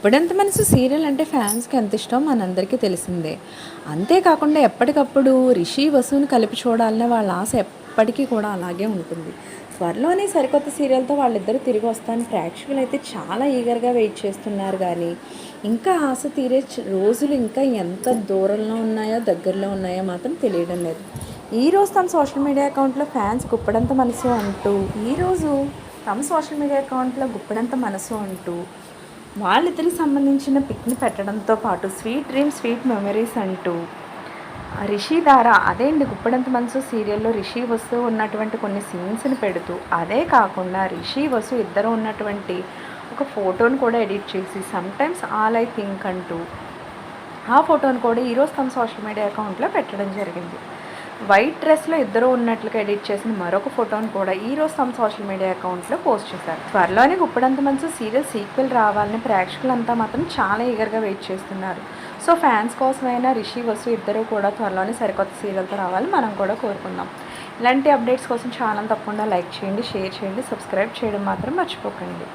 గుప్పడంత మనసు సీరియల్ అంటే ఫ్యాన్స్కి ఎంత ఇష్టం మనందరికీ తెలిసిందే. అంతేకాకుండా ఎప్పటికప్పుడు రిషి వసుని కలిపి చూడాలనే వాళ్ళ ఆశ ఎప్పటికీ కూడా అలాగే ఉంటుంది. త్వరలోనే సరికొత్త సీరియల్తో వాళ్ళిద్దరూ తిరిగి వస్తాను ప్రేక్షకులు అయితే చాలా ఈగర్గా వెయిట్ చేస్తున్నారు కానీ ఇంకా ఆశ తీరే రోజులు ఇంకా ఎంత దూరంలో ఉన్నాయో దగ్గరలో ఉన్నాయో మాత్రం తెలియడం లేదు. ఈ రోజు తమ సోషల్ మీడియా అకౌంట్లో ఫ్యాన్స్ గుప్పడంత మనసు అంటూ ఈరోజు తమ సోషల్ మీడియా అకౌంట్లో గుప్పడంత మనసు అంటూ వాళ్ళిద్దరికి సంబంధించిన పిక్ని పెట్టడంతో పాటు స్వీట్ డ్రీమ్ స్వీట్ మెమరీస్ అంటూ రిషి దారా అదే అండి గుప్పడంత మనసు సీరియల్లో రిషి వసు ఉన్నటువంటి కొన్ని సీన్స్ని పెడుతూ అదే కాకుండా రిషి వసు ఇద్దరు ఉన్నటువంటి ఒక ఫోటోని కూడా ఎడిట్ చేసి సమ్టైమ్స్ ఆల్ ఐ థింక్ అంటూ ఆ ఫోటోని కూడా ఈరోజు తన సోషల్ మీడియా అకౌంట్లో పెట్టడం జరిగింది. వైట్ డ్రెస్లో ఇద్దరు ఉన్నట్లుగా ఎడిట్ చేసిన మరొక ఫోటోని కూడా ఈరోజు తమ సోషల్ మీడియా అకౌంట్లో పోస్ట్ చేశారు. త్వరలోనే గుప్పడంత మంచి సీరియల్ సీక్వెల్ రావాలని ప్రేక్షకులంతా మాత్రం చాలా ఈగర్గా వెయిట్ చేస్తున్నారు. సో ఫ్యాన్స్ కోసమైనా రిషి వసు ఇద్దరు కూడా త్వరలోనే సరికొత్త సీరియల్తో రావాలి మనం కూడా కోరుకుందాం. ఇలాంటి అప్డేట్స్ కోసం ఛానల్ తప్పకుండా లైక్ చేయండి షేర్ చేయండి సబ్స్క్రైబ్ చేయడం మాత్రం మర్చిపోకండి.